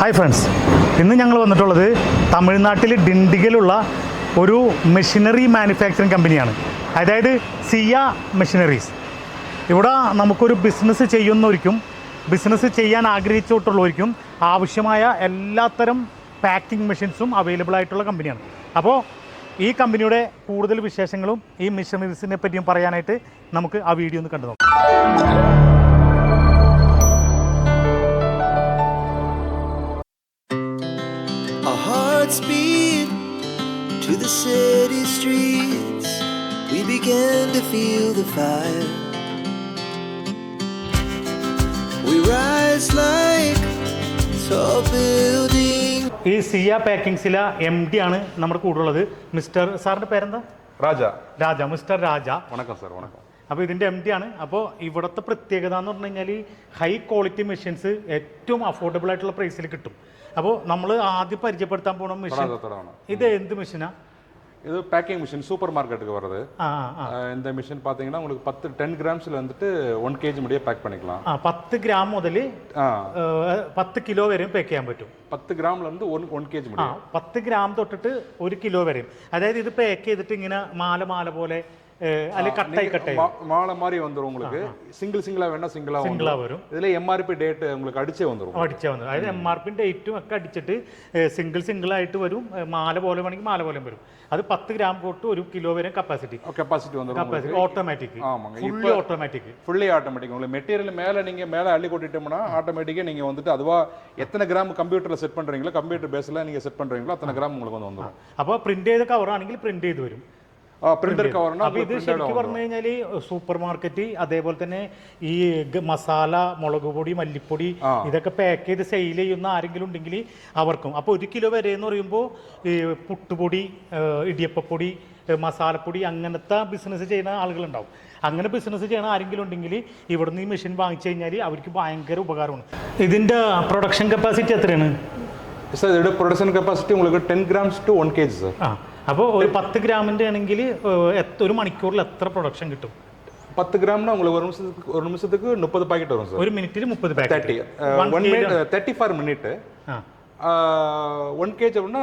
Hi friends ഇന്ന് ഞങ്ങൾ വന്നിട്ടുള്ളത് തമിഴ്നാട്ടിൽ ഡിണ്ടിഗലുള്ള ഒരു മെഷീനറി മാനുഫാക്ചറിങ് കമ്പനിയാണ്. അതായത് സിയ മെഷീനറീസ്. ഇവിടെ നമുക്കൊരു ബിസിനസ് ചെയ്യുന്നവർക്കും ബിസിനസ് ചെയ്യാൻ ആഗ്രഹിച്ചിട്ടുള്ളവർക്കും ആവശ്യമായ എല്ലാത്തരം പാക്കിംഗ് മെഷീൻസും അവൈലബിൾ ആയിട്ടുള്ള കമ്പനിയാണ്. അപ്പോൾ ഈ കമ്പനിയുടെ കൂടുതൽ വിശേഷങ്ങളും ഈ മെഷീനറീസിനെ പറ്റിയും പറയാനായിട്ട് നമുക്ക് ആ വീഡിയോ ഒന്ന് കണ്ടു നോക്കാം ഈ സിയ പാക്കിംഗ്സിലെ എം ഡി ആണ് നമ്മുടെ കൂടെ ഉള്ളത് മിസ്റ്റർ സാറിന്റെ പേരെന്താ? രാജ. രാജ. മിസ്റ്റർ രാജ. വണക്കം സാർ വണക്കം. അപ്പോൾ ഇതിന്റെ എം ഡി ആണ്. അപ്പോൾ ഇവിടുത്തെ പ്രത്യേകത എന്ന് പറഞ്ഞു കഴിഞ്ഞാൽ ഹൈ ക്വാളിറ്റി മെഷീൻസ് ഏറ്റവും അഫോർഡബിൾ ആയിട്ടുള്ള പ്രൈസിൽ കിട്ടും. അപ്പോൾ നമ്മൾ ആദ്യം പരിചയപ്പെടുത്താൻ പോണ മെഷീൻ ഇത് എന്ത് മെഷീനാണ് இது பேக்கிங் மிஷின் சூப்பர் மார்க்கெட்டுக்கு வருது ആ ആ அஹ் இந்த மிஷின் பார்த்தீங்கன்னா உங்களுக்கு பத்து டென் கிராம்ஸில் வந்துட்டு ஒன் கேஜி முடிய பேக் பண்ணிக்கலாம் ആ പത്ത് ഗ്രാം മുതൽ ஆ പത്ത് കിലോ വരെയും പാക്ക് ചെയ്യാൻ പറ്റും பத்து கிராம்ல இருந்து ஒன் ஒன் கேஜி ആ முடியும் പത്ത് ഗ്രാം തൊട്ടിട്ട് ഒരു കിലോ വരെയും അതായത് ഇത് പാക്ക് ചെയ്തിട്ട് ഇങ്ങനെ മാല മാല പോലെ അല്ലെങ്കിൽ കട്ടായി കട്ടായി மா- மாலை மாதிரி வந்துரும் உங்களுக்கு சிங்கிள் சிங்கிளா வேணா சிங்கிளா സിംഗിളാ வந்துரும் വരും இதுல எம்ஆர்பி டேட் உங்களுக்கு அடிச்சே வந்துரும் അടിച്ചാൽ വന്നത് അതായത് എം ആർ പി ഡേറ്റും ഒക്കെ അടിച്ചിട്ട് സിംഗിൾ സിംഗിൾ ആയിട്ട് വരും ഏ, മാല പോലെ വേണമെങ്കിൽ മാല പോലെ വരും അത് പത്ത് ഗ്രാം തൊട്ട് ഒരു കിലോ വരെ കപ്പാസിറ്റി கெப்பாசிட்டி வந்துரும் കപ്പാസിറ്റി ഓട്ടോമാറ്റിക് ஆமாங்க ഫുള്ളി ഓട്ടോമാറ്റിക് ஃபுல்லி ஆட்டோமேட்டிக் உங்களுக்கு மெட்டீரியல் மேலே நீங்க மேலே அள்ளி கொட்டிட்டோம்னா ஆட்டோமேட்டிக்காக நீங்க வந்துட்டு அதுவா எத்தனை கிராம் கம்ப்யூட்டர்ல செட் பண்றீங்களோ கம்ப்யூட்டர் பேஸ்ல நீங்க செட் பண்றீங்களோ அத்தனை கிராம் உங்களுக்கு வந்து வந்துரும் അപ്പോൾ പ്രിന്റ് ചെയ്ത കവറാണെങ്കിൽ പ്രിന്റ് ചെയ്ത് വരും ഇത് ശരിക്കും പറഞ്ഞു കഴിഞ്ഞാൽ സൂപ്പർ മാർക്കറ്റ് അതേപോലെ തന്നെ ഈ മസാല മുളക് പൊടി മല്ലിപ്പൊടി ഇതൊക്കെ പാക്ക് ചെയ്ത് സെയിൽ ചെയ്യുന്ന ആരെങ്കിലും ഉണ്ടെങ്കിൽ അവർക്കും. അപ്പോൾ ഒരു കിലോ വരെ എന്ന് പറയുമ്പോൾ പുട്ടുപൊടി ഇടിയപ്പൊടി മസാലപ്പൊടി അങ്ങനത്തെ ബിസിനസ് ചെയ്യുന്ന ആളുകളുണ്ടാവും. അങ്ങനെ ബിസിനസ് ചെയ്യണ ആരെങ്കിലും ഉണ്ടെങ്കിൽ ഇവിടുന്ന് ഈ മെഷീൻ വാങ്ങിച്ചു കഴിഞ്ഞാൽ അവർക്ക് ഭയങ്കര ഉപകാരമാണ്. ഇതിന്റെ പ്രൊഡക്ഷൻ കപ്പാസിറ്റി എത്രയാണ്? സർ ഇതിന്റെ പ്രൊഡക്ഷൻ കപ്പാസിറ്റി ഉള്ളത് ten grams to one K G sir അപ്പോൾ ഒരു പത്ത് ഗ്രാമിൻ്റെ ആണെങ്കിൽ ഏഹ്, എത്ര- ഒരു മണിക്കൂറിൽ എത്ര പ്രൊഡക്ഷൻ കിട്ടും பத்து கிராம்னா உங்களுக்கு ஒரு நிமிஷத்துக்கு ஒரு நிமிஷத்துக்கு முப்பது பாக்கெட் வரும் சார் ഒരു മിനിറ്റിൽ മുപ്പത് thirty packet one minute thirty for minute ആ ஒன் கேஜி அப்படின்னா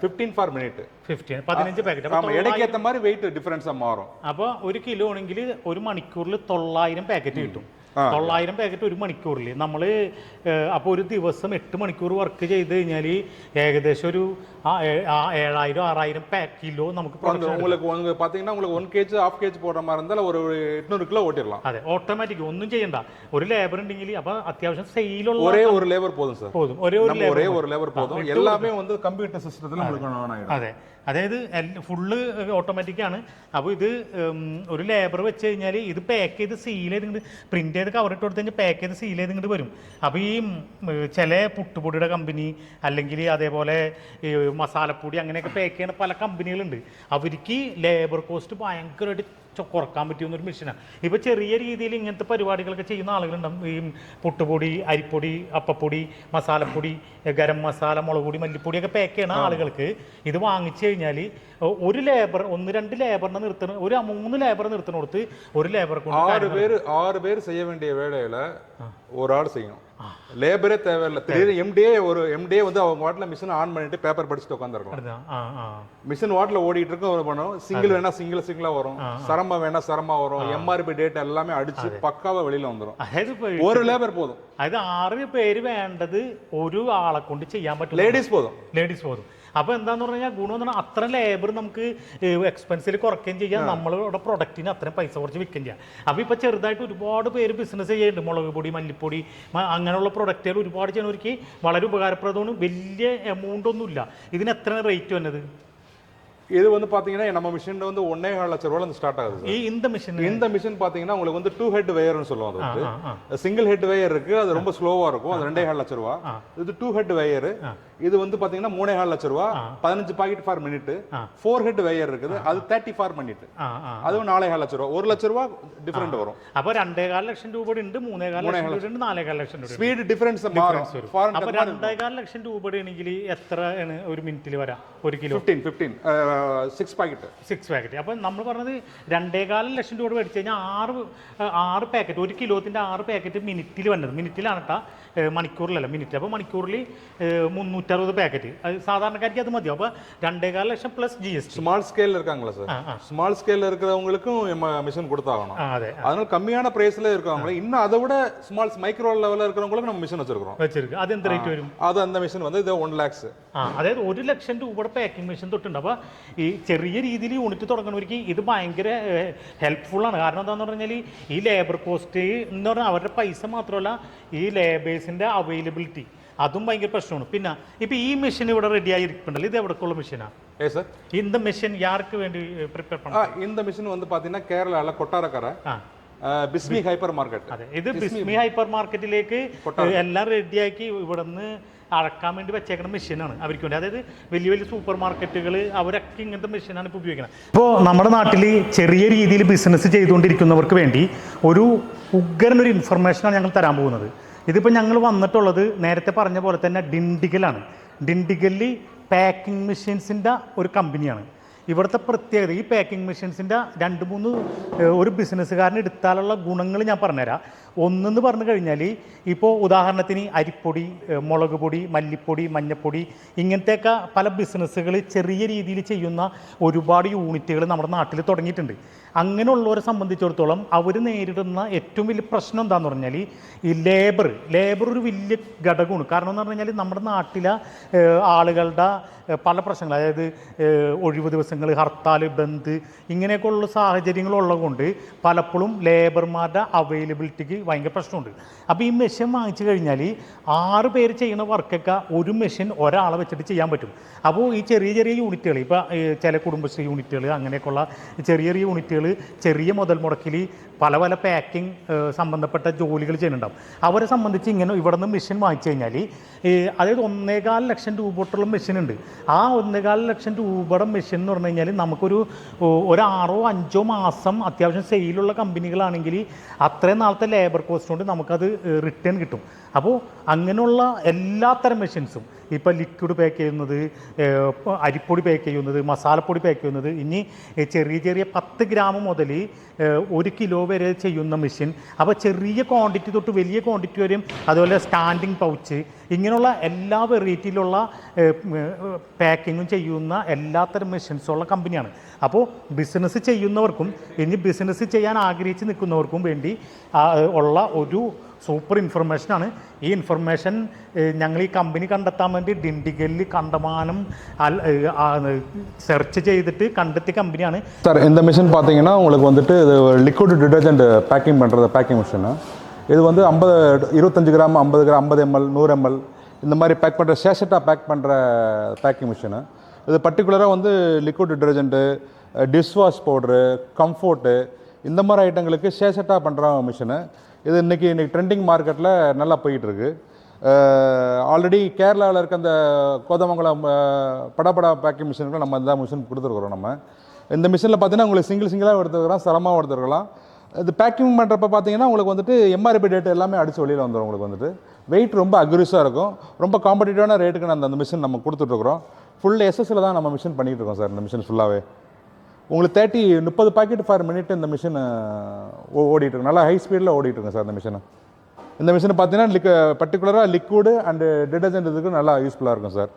ஃபிஃப்டீன் ஃபார் மினிட் ഫിഫ്റ്റീൻ പതിനഞ്ച് പാക്കറ്റ് ஆமாம் இடைக்கு ஏற்ற மாதிரி வெயிட் டிஃபரன்ஸாக மாறும் അപ്പോൾ ഒരു കിലോ ആണെങ്കിൽ ഒരു മണിക്കൂറിൽ തൊള്ളായിരം പാക്കറ്റ് കിട്ടും തൊള്ളായിരം പാക്കറ്റ് ഒരു മണിക്കൂറിൽ നമ്മൾ അപ്പോൾ ഒരു ദിവസം എട്ട് മണിക്കൂർ വർക്ക് ചെയ്ത് കഴിഞ്ഞാൽ ഏകദേശം ഒരു ആ ഏ- ആ ഏഴായിരം ആറായിരം പാ കിലോ നമുക്ക് அந்த production உங்களுக்கு வந்து பார்த்தீங்கன்னா உங்களுக்கு ஒன் கேஜி ஆஃப் கேஜி போடுற மாதிரி இருந்தாலும் ஒரு ஒரு எட்நூறு கிலோ ஓட்டிடலாம் അതെ ഓട്ടോമാറ്റിക് ഒന്നും ചെയ്യണ്ട ഒരു ലേബർ ഉണ്ടെങ്കിൽ അപ്പോൾ അത്യാവശ്യം സെയിലുള്ള ஒரே ஒரு லேபர் போதும் சார் പോതും ഒരേ ഒരു நம்ம ലേബർ ஒரே ஒரு லேபர் போதும் எல்லாமே வந்து கம்ப்யூட்டர் சிஸ்டத்தில் உங்களுக்கு on ஆயிடும் അതെ അതായത് ഫുള്ള് ഓട്ടോമാറ്റിക് ആണ്. അപ്പോൾ ഇത് ഒരു ലേബർ വെച്ച് കഴിഞ്ഞാൽ ഇത് പാക്ക് ചെയ്ത് സീൽ ചെയ്ത് പ്രിന്റ് ചെയ്ത് കവർ ഇട്ട് കൊടുത്ത് കഴിഞ്ഞാൽ പാക്ക് ചെയ്ത് സീൽ ചെയ്ത് ഇങ്ങോട്ട് വരും. അപ്പോൾ ഈ ചില പുട്ടുപൊടിയുടെ കമ്പനി അല്ലെങ്കിൽ അതേപോലെ ഈ മസാലപ്പൊടി അങ്ങനെയൊക്കെ പാക്ക് ചെയ്യുന്ന പല കമ്പനികളുണ്ട് അവർക്ക് ലേബർ കോസ്റ്റ് ഭയങ്കരമായിട്ട് കുറയ്ക്കാൻ പറ്റുമെന്നൊരു മെഷീനാണ് ഇപ്പോൾ ചെറിയ രീതിയിൽ ഇങ്ങനത്തെ പരിപാടികളൊക്കെ ചെയ്യുന്ന ആളുകളുണ്ടാവും ഈ പുട്ടുപൊടി അരിപ്പൊടി അപ്പപ്പൊടി മസാലപ്പൊടി ഗരം മസാല മുളക് പൊടി മല്ലിപ്പൊടിയൊക്കെ പാക്ക് ചെയ്യണ ആളുകൾക്ക് ഇത് വാങ്ങിച്ചു കഴിഞ്ഞാൽ ഒരു ലേബർ ഒന്ന് രണ്ട് ലേബറിനെ നിർത്തണ ഒരു മൂന്ന് ലേബർ നിർത്തണ കൊടുത്ത് ഒരു ലേബർ കൊണ്ട് ആറ് പേര് ആറ് പേര് ചെയ്യ വേണ്ടിയ വേളയിൽ ഒരാൾ ചെയ്യണം. லேபரே தேவையில்லை திடீர்னு எம்டிஏ ஒரு எம்டிஏ வந்து அவங்க வாட்டில் மிஷின் ஆன் பண்ணிட்டு பேப்பர் படிச்சுட்டு உட்காந்துருக்கலாம் അടുത്ത- ആ ആ மிஷின் வாட்டில் ஓடிட்டு இருக்கும் ஒரு பண்ணும் சிங்கிள் வேணா சிங்கிள் சிங்கிளா வரும் சரமா வேணா சரமா வரும் எம்ஆர்பி டேட் எல்லாமே அடிச்சு பக்காவா வெளியில வந்துரும் അതായത് ഇപ്പൊ ஒரு லேபர் போதும் അതായത് ആറ് പേര് വേണ്ടത് ഒരു ആളെ കൊണ്ട് ചെയ്യാൻ പറ്റും லேடிஸ் போதும் ലേഡീസ് പോതും അപ്പോൾ എന്താന്ന് പറഞ്ഞു കഴിഞ്ഞാൽ ഗുണം എന്ന് പറഞ്ഞാൽ അത്ര ലേബർ നമുക്ക് എക്സ്പെൻസിൽ കുറയ്ക്കുകയും ചെയ്യാം നമ്മളുടെ പ്രൊഡക്റ്റിന് അത്രയും പൈസ കുറച്ച് വിൽക്കുകയും ചെയ്യാം അപ്പോൾ ഇപ്പോൾ ചെറുതായിട്ട് ഒരുപാട് പേര് ബിസിനസ് ചെയ്യുന്നുണ്ട് മുളക് പൊടി മല്ലിപ്പൊടി മ- അങ്ങനെയുള്ള പ്രൊഡക്റ്റുകൾ ഒരുപാട് ചെയ്യുന്നവർക്ക് വളരെ ഉപകാരപ്രദമാണ് വലിയ എമൗണ്ട് ഒന്നുമില്ല ഇതിന് എത്ര റേറ്റ് വന്നത് இது வந்து பாத்தீங்கன்னா நம்ம மிஷின் வந்து ஒன்னே கால் லட்சம் ரூபாயில இருந்து ஸ்டார்ட் ஆகுது ഈ இந்த மிஷின் இந்த மிஷின் பாத்தீங்கன்னா உங்களுக்கு வந்து டூ ஹெட் வேயர்னு சொல்லுவோம் அது ആ ആ சிங்கிள் ஹெட் வேயர் இருக்கு அது ரொம்ப ஸ்லோவா இருக்கும் அது ரெண்டே கால் லட்சம் ரூபா இது டூ ஹெட் வேயர் இது வந்து பாத்தீங்கன்னா மூணே கால் லட்சம் ரூபா பதினஞ்சு packet for minute four head weigher இருக்குது அது தேர்ட்டி ஃபார் மினிட் ആ ആ அதுவும் நாலே கால் லட்சம் ரூபா ஒரு லட்சம் ரூபா டிஃபரெண்ட் வரும் അപ്പോൾ രണ്ടേകാൽ ലക്ഷം രൂപയുടെ ഉണ്ട് മൂന്നേകാൽ ലക്ഷം രൂപയുടെ ഉണ്ട് നാലേകാൽ ലക്ഷം രൂപ ஸ்பீடு டிஃபரன்ஸ் மாறும் ஃபாரின் അപ്പോൾ രണ്ടേകാൽ ലക്ഷം രൂപയുടെ ആണെങ്കിൽ എത്ര ആണ് ഒരു മിനിറ്റിൽ വരാം ഒരു kilo fifteen fifteen six packet six packet അപ്പം നമ്മൾ പറഞ്ഞത് രണ്ടേകാൽ ലക്ഷം രൂപ മേടിച്ച് കഴിഞ്ഞാൽ ആറ് ആ, ആറ് പാക്കറ്റ് ഒരു കിലോത്തിൻ്റെ ആറ് പാക്കറ്റ് മിനിറ്റിൽ വന്നത് മിനിറ്റിലാണ് കേട്ടോ ഏഹ്, മണിക്കൂറിലല്ല മിനിറ്റ് അപ്പോൾ മണിക്കൂറിൽ ഏഹ്, മുന്നൂറ്ററുപത് പാക്കറ്റ് അത് സാധാരണക്കാർക്ക് അത് മതിയോ അപ്പോൾ രണ്ടേകാൽ ലക്ഷം plus G S T small ஸ்கேல்ல இருக்காங்களா சார் ஆ, ஆ. ஸ்மால் ஸ்கேல்ல இருக்கிறவங்களுக்கும் மிஷின் கொடுத்தாகணும் ആ അതെ அதனால கம்மியான பிரைஸ்ல இருக்கவங்க இன்னும் அதை விட ஸ்மால் மைக்ரோ லெவல்ல இருக்கிறவங்களுக்கு நம்ம மிஷின் வச்சிருக்கிறோம் വെച്ചെടുക്കുക അത് എന്ത് റേറ്റ് വരും அது அந்த மிஷின் வந்து இது ஒன் லேக்ஸ் ആ അതായത് ഒരു ലക്ഷം രൂപയുടെ പാക്കിംഗ് മെഷീൻ തൊട്ടുണ്ട് അപ്പോൾ ഈ ചെറിയ രീതിയിൽ യൂണിറ്റ് തുടങ്ങുന്നവർക്ക് ഇത് ഭയങ്കര ഹെൽപ്ഫുള്ളാണ് കാരണം എന്താണെന്ന് പറഞ്ഞാൽ ഈ ലേബർ കോസ്റ്റ് എന്ന് പറഞ്ഞാൽ അവരുടെ പൈസ മാത്രമല്ല ഈ ലേബേഴ്സിൻ്റെ അവൈലബിലിറ്റി അതും ഭയങ്കര പ്രശ്നമാണ് പിന്നെ ഇപ്പോൾ ഈ മെഷീൻ ഇവിടെ റെഡി ആയിരിക്കുന്നുണ്ടല്ലോ ഇത് എവിടേക്കുള്ള മെഷീനാണ് ஏ சார் இந்த മെഷീൻ யாருக்கு വേണ്ടി പ്രിപ്പയർ ஆ, பண்ண இந்த மிஷின் வந்து பாத்தீங்கன்னா கேரளால கொட்டாரக்கரை ആ பிஸ்மி ஹைப்பர் மார்க்கெட் അതെ ഇത് ബിസ്മി ഹൈപ്പർ മാർക്കറ്റിലേക്ക് എല്ലാം റെഡിയാക്കി ഇവിടുന്ന് അളക്കാൻ വേണ്ടി വെച്ചേക്കുന്ന മെഷീനാണ് അവർക്ക് വേണ്ടി അതായത് വലിയ വലിയ സൂപ്പർ മാർക്കറ്റുകൾ അവരൊക്കെ ഇങ്ങനത്തെ മെഷീനാണ് ഇപ്പോൾ ഉപയോഗിക്കുന്നത് ഇപ്പോൾ നമ്മുടെ നാട്ടിൽ ചെറിയ രീതിയിൽ ബിസിനസ് ചെയ്തുകൊണ്ടിരിക്കുന്നവർക്ക് വേണ്ടി ഒരു ഉഗ്രൻ ഒരു ഇൻഫർമേഷനാണ് ഞങ്ങൾ തരാൻ പോകുന്നത് ഇതിപ്പോൾ ഞങ്ങൾ വന്നിട്ടുള്ളത് നേരത്തെ പറഞ്ഞ പോലെ തന്നെ ഡിണ്ടിഗലാണ് ഡിണ്ടിഗലിൽ പാക്കിംഗ് മെഷീൻസിന്റെ ഒരു കമ്പനിയാണ് ഇവിടുത്തെ പ്രത്യേകത ഈ പാക്കിംഗ് മെഷീൻസിന്റെ രണ്ട് മൂന്ന് ഒരു ബിസിനസ്സുകാരൻ എടുത്താലുള്ള ഗുണങ്ങൾ ഞാൻ പറഞ്ഞുതരാം. ഒന്നെന്ന് പറഞ്ഞു കഴിഞ്ഞാൽ ഇപ്പോൾ ഉദാഹരണത്തിന് അരിപ്പൊടി മുളക് പൊടി മല്ലിപ്പൊടി മഞ്ഞപ്പൊടി ഇങ്ങനത്തെയൊക്കെ പല ബിസിനസ്സുകൾ ചെറിയ രീതിയിൽ ചെയ്യുന്ന ഒരുപാട് യൂണിറ്റുകൾ നമ്മുടെ നാട്ടിൽ തുടങ്ങിയിട്ടുണ്ട്. അങ്ങനെയുള്ളവരെ സംബന്ധിച്ചിടത്തോളം അവർ നേരിടുന്ന ഏറ്റവും വലിയ പ്രശ്നം എന്താണെന്ന് പറഞ്ഞാൽ ഈ ലേബർ ലേബർ ഒരു വലിയ ഘടകമാണ്. കാരണം എന്ന് പറഞ്ഞു കഴിഞ്ഞാൽ നമ്മുടെ നാട്ടിലെ ആളുകളുടെ പല പ്രശ്നങ്ങൾ. അതായത് ഒഴിവ് ദിവസങ്ങൾ ഹർത്താൽ ബന്ദ് ഇങ്ങനെയൊക്കെയുള്ള സാഹചര്യങ്ങൾ ഉള്ളതുകൊണ്ട് പലപ്പോഴും ലേബർമാരുടെ അവൈലബിലിറ്റിക്ക് ഭയങ്കര പ്രശ്നമുണ്ട്. അപ്പോൾ ഈ മെഷീൻ വാങ്ങിച്ചു കഴിഞ്ഞാൽ ആറ് പേര് ചെയ്യുന്ന വർക്കൊക്കെ ഒരു മെഷീൻ ഒരാളെ വെച്ചിട്ട് ചെയ്യാൻ പറ്റും. അപ്പോൾ ഈ ചെറിയ ചെറിയ യൂണിറ്റുകൾ ഇപ്പോൾ ചില കുടുംബശ്രീ യൂണിറ്റുകൾ അങ്ങനെയൊക്കെയുള്ള ചെറിയ ചെറിയ യൂണിറ്റുകൾ ചെറിയ മുതൽ മുടക്കിൽ പല പല പാക്കിംഗ് സംബന്ധപ്പെട്ട ജോലികൾ ചെയ്യുന്നുണ്ടാവും. അവരെ സംബന്ധിച്ച് ഇങ്ങനെ ഇവിടെ നിന്ന് മെഷീൻ വാങ്ങിച്ചു കഴിഞ്ഞാൽ അതായത് ഒന്നേകാൽ ലക്ഷം രൂപ തൊട്ടുള്ള മെഷീൻ ഉണ്ട്. ആ ഒന്നേകാൽ ലക്ഷം രൂപയുടെ മെഷീൻ എന്ന് പറഞ്ഞു കഴിഞ്ഞാൽ നമുക്കൊരു ഒരാറോ അഞ്ചോ മാസം അത്യാവശ്യം സെയിലുള്ള കമ്പനികളാണെങ്കിൽ അത്രയും നാളത്തെ ലേബർ കോസ്റ്റ് കൊണ്ട് നമുക്കത് റിട്ടേൺ കിട്ടും. അപ്പോൾ അങ്ങനെയുള്ള എല്ലാത്തരം മെഷീൻസും ഇപ്പോൾ ലിക്വിഡ് പാക്ക് ചെയ്യുന്നത് അരിപ്പൊടി പാക്ക് ചെയ്യുന്നത് മസാലപ്പൊടി പാക്ക് ചെയ്യുന്നത് ഇനി ചെറിയ ചെറിയ പത്ത് ഗ്രാം മുതൽ ഒരു കിലോ വരെ ചെയ്യുന്ന മെഷീൻ അപ്പോൾ ചെറിയ ക്വാണ്ടിറ്റി തൊട്ട് വലിയ ക്വാണ്ടിറ്റി വരെയും അതുപോലെ സ്റ്റാൻഡിങ് പൗച്ച് ഇങ്ങനെയുള്ള എല്ലാ വെറൈറ്റിയിലുള്ള പാക്കിങ്ങും ചെയ്യുന്ന എല്ലാത്തരം മെഷീൻസുള്ള കമ്പനിയാണ് അപ്പോൾ ബിസിനസ് ചെയ്യുന്നവർക്കും ഇനി ബിസിനസ് ചെയ്യാൻ ആഗ്രഹിച്ച് നിൽക്കുന്നവർക്കും വേണ്ടി ഉള്ള ഒരു സൂപ്പർ ഇൻഫർമേഷനാണ് ഈ ഇൻഫർമേഷൻ ഞങ്ങൾ ഈ കമ്പനി കണ്ടെത്താൻ വേണ്ടി ഡിണ്ടിഗലിൽ കണ്ടമാനം സെർച്ച് ചെയ്തിട്ട് കണ്ടെത്തിയ കമ്പനിയാണ് சார் இந்த மிஷின் பார்த்தீங்கன்னா உங்களுக்கு வந்துட்டு இது லிக்விட் டிடர்ஜென்ட் பேக்கிங் பண்ணுறது பேக்கிங் மிஷினு இது வந்து ஐம்பது இருபத்தஞ்சு கிராம் ஐம்பது கிராம் ஐம்பது எம்எல் நூறு எம்எல் இந்த மாதிரி பேக் பண்ணுற சேஷட்டாக பேக் பண்ணுற பேக்கிங் மிஷினு இது பர்டிகுலராக வந்து liquid detergent dishwash powder comfort இந்த மாதிரி ஐட்டங்களுக்கு சேஷட்டாக பண்ணுற மிஷினு இது இன்றைக்கி இன்றைக்கி ட்ரெண்டிங் மார்க்கெட்டில் நல்லா போயிட்டுருக்கு. ஆல்ரெடி கேரளாவில் இருக்க அந்த கோதமங்கலம் படப்படா பேக்கிங் மிஷினுக்கு நம்ம இந்த மிஷின் கொடுத்துருக்குறோம் நம்ம. இந்த மிஷினில் பார்த்தீங்கன்னா உங்களுக்கு சிங்கிள் சிங்கிளாக எடுத்துக்கலாம் சரமாக எடுத்துருக்கலாம் இது பேக்கிங் பண்ணுறப்ப பார்த்தீங்கன்னா உங்களுக்கு வந்துட்டு எம்ஆர்பி டேட் எல்லாமே அடிச்சு வெளியில் வந்துடும் உங்களுக்கு வந்துட்டு. வெயிட் ரொம்ப அக்யூரஸாக இருக்கும். ரொம்ப காம்படிட்டிவான ரேட்டுக்கு அந்த அந்த மிஷின் நம்ம கொடுத்துட்ருக்குறோம் ஃபுல் எஸ்எஸ்சில் தான் நம்ம மிஷின் பண்ணிகிட்டு இருக்கோம் சார் இந்த மிஷின் ஃபுல்லாகவே உங்களுக்கு தேர்ட்டி முப்பது பாக்கெட் ஃபார் மினிட் இந்த மிஷின் ஓடிட்டுருக்கு நல்லா ஹை ஸ்பீடில் ஓடிட்டுருங்க சார் இந்த மிஷினு இந்த மிஷினை பார்த்தீங்கன்னா லிக் பர்டிகுலராக லிக்விடு அண்டு டிடர்ஜென்ட் இதுக்கு நல்லா யூஸ்ஃபுல்லாக இருக்கும் சார்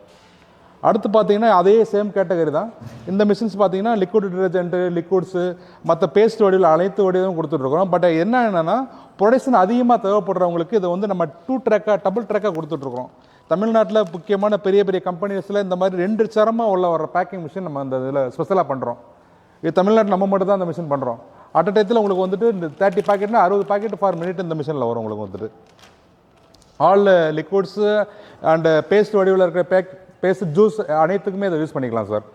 அடுத்து பார்த்தீங்கன்னா அதே சேம் கேட்டகரி தான். இந்த மிஷின்ஸ் பார்த்தீங்கன்னா லிக்விட் டிடர்ஜென்ட்டு லிக்விட்ஸு மற்ற பேஸ்ட் வடிவில் அனைத்து வடிவும் கொடுத்துட்ருக்கோம் பட் என்ன என்னென்னா ப்ரொடக்ஷன் அதிகமாக தேவைப்படுறவங்களுக்கு இதை வந்து நம்ம டூ ட்ராக்காக டபுள் ட்ராக்காக கொடுத்துட்ருக்கோம் தமிழ்நாட்டில் முக்கியமான பெரிய பெரிய கம்பெனிஸில் இந்த மாதிரி ரெண்டு சரமாக உள்ள வர பேக்கிங் மிஷின் நம்ம அந்த இதில் ஸ்பெஷலாக பண்ணுறோம் இது தமிழ்நாட்டில் நம்ம மட்டும் தான் இந்த மிஷின் பண்ணுறோம் அட் அ டயத்தில் உங்களுக்கு வந்துட்டு இந்த தேர்ட்டி பாக்கெட்னா அறுபது பாக்கெட் ஃபார் மினிட் இந்த மிஷினில் வரும் உங்களுக்கு வந்துட்டு. ஆல் லிக்விட்ஸு அண்டு பேஸ்ட் வடிவில் இருக்கிற பேக் பேஸ்ட் ஜூஸ் அனைத்துக்குமே இதை யூஸ் பண்ணிக்கலாம் சார்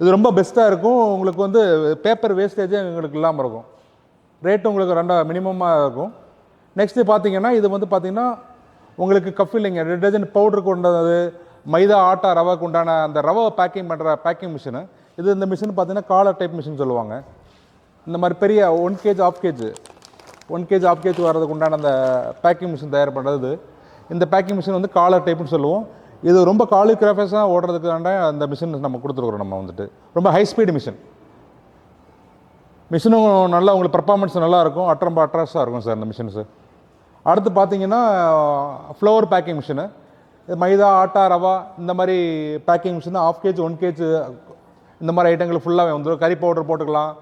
இது ரொம்ப பெஸ்ட்டாக இருக்கும். உங்களுக்கு வந்து பேப்பர் வேஸ்டேஜே உங்களுக்கு இல்லாமல் இருக்கும். ரேட்டு உங்களுக்கு ரெண்டா மினிமமாக இருக்கும். நெக்ஸ்ட்டு பார்த்தீங்கன்னா இது வந்து பார்த்தீங்கன்னா உங்களுக்கு கஃபில்லிங்க டிடர்ஜென்ட் பவுடருக்கு உண்டானது மைதா ஆட்டா ரவாக்கு உண்டான அந்த ரவை பேக்கிங் பண்ணுற பேக்கிங் மிஷினு இது இந்த மிஷின் பார்த்தீங்கன்னா காலர் டைப் மிஷின் சொல்லுவாங்க. இந்த மாதிரி பெரிய one KG half KG one KG half KG வர்றதுக்கு உண்டான அந்த பேக்கிங் மிஷின் தயார் பண்ணுறது இந்த பேக்கிங் மிஷின் வந்து காலர் டைப்னு சொல்லுவோம். இது ரொம்ப காலிகிராஃபஸாக ஓடுறதுக்கான அந்த மிஷின் நம்ம கொடுத்துருக்குறோம் நம்ம வந்துட்டு. ரொம்ப ஹை ஸ்பீடு மிஷின் மிஷினும் நல்லா உங்களுக்கு பர்ஃபார்மன்ஸ் நல்லாயிருக்கும் அட்ரம்ப அட்ராஸாக அட்ராக்ஸாக இருக்கும் சார் இந்த மிஷின்ஸு அடுத்து பார்த்தீங்கன்னா ஃப்ளவர் பேக்கிங் மிஷினு மைதா ஆட்டா ரவா இந்த மாதிரி packing machine half kg one kg இந்த மாதிரி ஐட்டங்கள் ஃபுல்லாகவே வந்துடும் கறி பவுடர் போட்டுக்கலாம்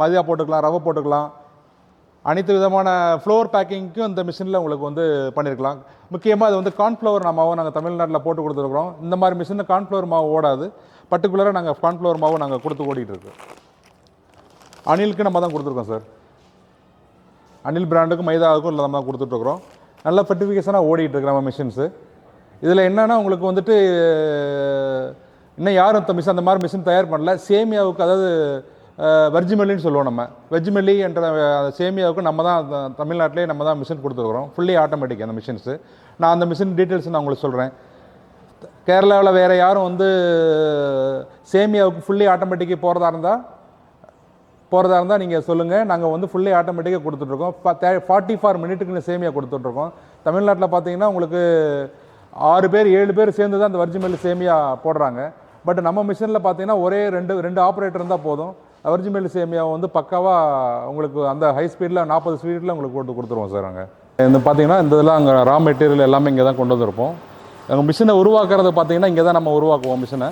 மதியா போட்டுக்கலாம் ரவை போட்டுக்கலாம். அனைத்து விதமான ஃப்ளோர் பேக்கிங்க்கும் இந்த மிஷினில் உங்களுக்கு வந்து பண்ணியிருக்கலாம் முக்கியமாக அது வந்து கார்ன்ஃப்ளவர் மாவும் நாங்கள் தமிழ்நாட்டில் போட்டு கொடுத்துருக்குறோம். இந்த மாதிரி மிஷினில் கார்ன்ஃப்ளவர் மாவு ஓடாது. பர்டிகுலராக நாங்கள் கார்ன்ஃப்ளவர் மாவு நாங்கள் கொடுத்து ஓடிட்டு இருக்கு. நம்ம தான் கொடுத்துருக்கோம் சார் அணில் பிராண்டுக்கும் மைதாவுக்கும் நம்ம தான் கொடுத்துட்ருக்குறோம் நல்ல ஃபர்டிஃபிகேஷனாக ஓடிட்டு இருக்கு நம்ம மிஷின்ஸு இதில் என்னென்னா உங்களுக்கு வந்துட்டு இன்னும் யாரும் இந்த மிஷின் அந்த மாதிரி மிஷின் தயார் பண்ணல. சேமியாவுக்கு அதாவது வெர்ஜிமெல்லின்னு சொல்லுவோம் நம்ம. வெஜ்மெல்லி என்ற சேமியாவுக்கு நம்ம தான் தமிழ்நாட்டிலே நம்ம தான் மிஷின் கொடுத்துருக்குறோம். ஃபுல்லி ஆட்டோமேட்டிக் அந்த மிஷின்ஸு நான் அந்த மிஷின் டீட்டெயில்ஸ் நான் உங்களுக்கு சொல்கிறேன் கேரளாவில் வேறு யாரும் வந்து சேமியாவுக்கு ஃபுல்லி ஆட்டோமேட்டிக்கு போகிறதா இருந்தால் போகிறதா இருந்தால் நீங்கள் சொல்லுங்கள் நாங்கள் வந்து ஃபுல்லி ஆட்டோமேட்டிக்காக கொடுத்துட்ருக்கோம். ஃபார்ட்டி ஃபார் மினிட்டுக்குன்னு சேமியா கொடுத்துட்ருக்கோம். தமிழ்நாட்டில் பார்த்தீங்கன்னா உங்களுக்கு ஆறு பேர் ஏழு பேர் சேர்ந்து தான் அந்த வர்ஜிமெல் சேமியா போடுறாங்க. பட் நம்ம மிஷினில் பார்த்தீங்கன்னா ஒரே ரெண்டு ரெண்டு ஆப்ரேட்டர் இருந்தால் போதும். வர்ஜிமெல் சேமியாவை வந்து பக்காவாக உங்களுக்கு அந்த ஹை ஸ்பீடில் நாற்பது ஸ்பீடில் உங்களுக்கு போட்டு கொடுத்துருவோம் சார் நாங்கள் இந்த பார்த்தீங்கன்னா இந்த இதெல்லாம் அங்கே ரா மெட்டீரியல் எல்லாமே இங்கே தான் கொண்டு வந்திருப்போம். எங்கள் மிஷினை உருவாக்குறது பார்த்தீங்கன்னா இங்கே தான் நம்ம உருவாக்குவோம் மிஷினை.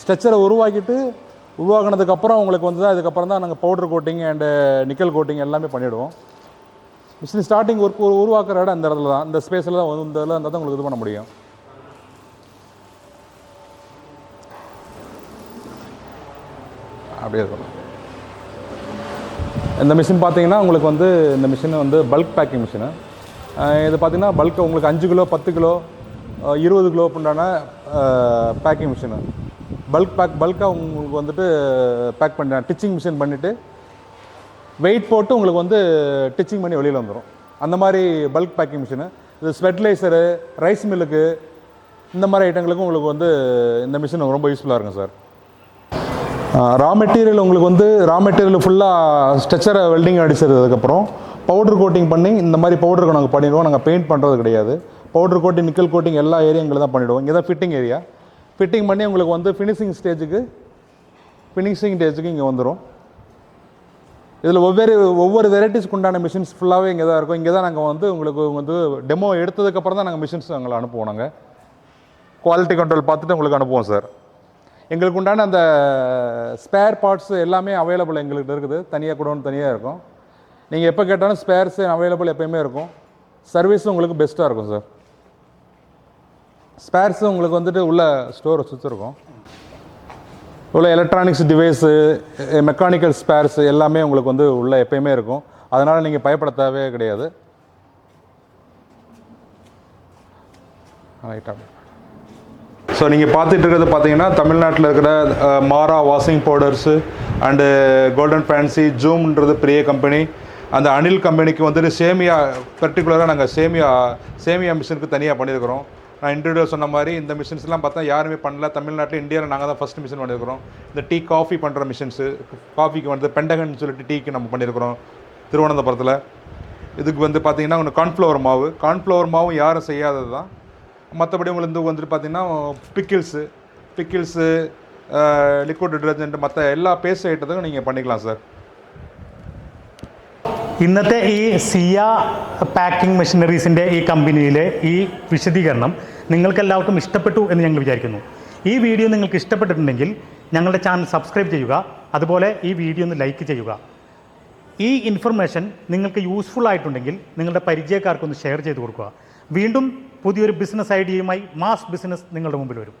ஸ்ட்ரெச்சரை உருவாக்கிட்டு உருவாக்குனதுக்கப்புறம் உங்களுக்கு வந்து தான் இதுக்கப்புறம் தான் நாங்கள் powder coating and nickel coating எல்லாமே பண்ணிவிடுவோம் மிஷின் ஸ்டார்டிங் ஒர்க் உருவாக்குற இடம் இந்த இடத்துல தான். இந்த ஸ்பேஸில் தான் வந்து இந்த இதில் இருந்தால் தான் உங்களுக்கு இது பண்ண முடியும். அப்படியே இருக்கணும் இந்த மிஷின் பார்த்தீங்கன்னா உங்களுக்கு வந்து இந்த மிஷின் வந்து பல்க் பேக்கிங் மிஷினு இது பார்த்தீங்கன்னா பல்க் உங்களுக்கு அஞ்சு கிலோ பத்து கிலோ இருபது கிலோ உண்டான பேக்கிங் மிஷினு பல்க் பேக் பல்காக உங்களுக்கு வந்துட்டு பேக் பண்ண டிச்சிங் மிஷின் பண்ணிவிட்டு வெயிட் போட்டு உங்களுக்கு வந்து டிச்சிங் பண்ணி வெளியில் வந்துடும் அந்த மாதிரி பல்க் பேக்கிங் மிஷினு இது ஸ்பெட்டிலைசரு ரைஸ் மில்லுக்கு இந்த மாதிரி ஐட்டங்களுக்கும் உங்களுக்கு வந்து இந்த மிஷின் ரொம்ப யூஸ்ஃபுல்லாக இருக்கும் சார் ரா மெட்டீரியல் உங்களுக்கு வந்து ரா மெட்டீரியல் ஃபுல்லாக ஸ்ட்ரெச்சரை வெல்டிங் அடிச்சதுக்கப்புறம் பவுடர் கோட்டிங் பண்ணி இந்த மாதிரி பவுடருக்கு நாங்கள் பண்ணிடுவோம். நாங்கள் பெயிண்ட் பண்ணுறது கிடையாது. பவுடர் கோட்டிங் நிக்கல் கோட்டிங் எல்லா ஏரியாங்களும் தான் பண்ணிவிடுவோம் இங்கே தான் ஃபிட்டிங் ஏரியா ஃபிட்டிங் பண்ணி உங்களுக்கு வந்து ஃபினிஷிங் ஸ்டேஜுக்கு ஃபினிஷிங் ஸ்டேஜுக்கு இங்கே வந்துடும் இதில் ஒவ்வொரு ஒவ்வொரு வெரைட்டிஸ்க்கு உண்டான மிஷின்ஸ் ஃபுல்லாகவே இங்கே தான் இருக்கும். இங்கே தான் நாங்கள் வந்து உங்களுக்கு வந்து டெமோ எடுத்ததுக்கப்புறம் தான் நாங்கள் மிஷின்ஸ் எங்களை அனுப்புவோம் நாங்கள் குவாலிட்டி கண்ட்ரோல் பார்த்துட்டு உங்களுக்கு அனுப்புவோம் சார் எங்களுக்கு உண்டான அந்த ஸ்பேர் பார்ட்ஸ் எல்லாமே அவைலபிள் எங்களுக்கு இருக்குது. தனியாக கூட தனியாக இருக்கும். நீங்கள் எப்போ கேட்டாலும் ஸ்பேர்ஸ் அவைலபிள் எப்போயுமே இருக்கும். சர்வீஸும் உங்களுக்கு பெஸ்ட்டாக இருக்கும் சார் ஸ்பேர்ஸும் உங்களுக்கு வந்துட்டு உள்ள ஸ்டோர் வச்சுருக்கோம். உள்ள எலக்ட்ரானிக்ஸ் டிவைஸு மெக்கானிக்கல் ஸ்பேர்ஸ் எல்லாமே உங்களுக்கு வந்து உள்ள எப்பயுமே இருக்கும். அதனால் நீங்கள் பயப்பட தேவையே கிடையாது ரைட்டாக ஸோ நீங்கள் பார்த்துட்டு இருக்கிறது பார்த்தீங்கன்னா தமிழ்நாட்டில் இருக்கிற Mara washing powders and golden fancy ஜூம்ன்றது பெரிய கம்பெனி. அந்த அனில் கம்பெனிக்கு வந்துட்டு சேமியா பர்டிகுலராக நாங்கள் சேமியா சேமியா மிஷினுக்கு தனியாக பண்ணியிருக்கிறோம். நான் இன்டர்வியூ சொன்ன மாதிரி இந்த மிஷின்ஸ்லாம் பார்த்தா யாருமே பண்ணல. தமிழ்நாட்டில் இந்தியாவில் நாங்கள் தான் ஃபஸ்ட் மிஷின் பண்ணியிருக்கிறோம் இந்த டீ காஃபி பண்ணுற மிஷின்ஸு காஃபிக்கு வந்து பெண்டகன் சொல்லிட்டு டீக்கு நம்ம பண்ணியிருக்கிறோம் திருவனந்தபுரத்தில். இதுக்கு வந்து பார்த்திங்கன்னா ஒன்று கார்ன்ஃப்ளவர் மாவு. கார்ன்ஃப்ளவர் மாவும் யாரும் செய்யாதது தான் மற்றபடி உங்களுக்கு வந்துட்டு பார்த்தீங்கன்னா பிக்கிள்ஸு பிக்கிள்ஸு லிக்விட் டிட்டர்ஜென்ட் மற்ற எல்லா பேஸ்ட் ஐட்டத்துக்கும் நீங்கள் பண்ணிக்கலாம் சார் ഇന്നത്തെ ഈ സിയ പാക്കിംഗ് മെഷീനറീസിൻ്റെ ഈ കമ്പനിയിലെ ഈ വിശദീകരണം നിങ്ങൾക്ക് എല്ലാവർക്കും ഇഷ്ടപ്പെട്ടു എന്ന് ഞങ്ങൾ വിചാരിക്കുന്നു ഈ വീഡിയോ നിങ്ങൾക്ക് ഇഷ്ടപ്പെട്ടിട്ടുണ്ടെങ്കിൽ ഞങ്ങളുടെ ചാനൽ സബ്സ്ക്രൈബ് ചെയ്യുക അതുപോലെ ഈ വീഡിയോ ഒന്ന് ലൈക്ക് ചെയ്യുക ഈ ഇൻഫർമേഷൻ നിങ്ങൾക്ക് യൂസ്ഫുൾ ആയിട്ടുണ്ടെങ്കിൽ നിങ്ങളുടെ പരിചയക്കാർക്കൊന്ന് ഷെയർ ചെയ്ത് കൊടുക്കുക വീണ്ടും പുതിയൊരു ബിസിനസ് ഐഡിയയുമായി മാസ് ബിസിനസ് നിങ്ങളുടെ മുമ്പിൽ വരും.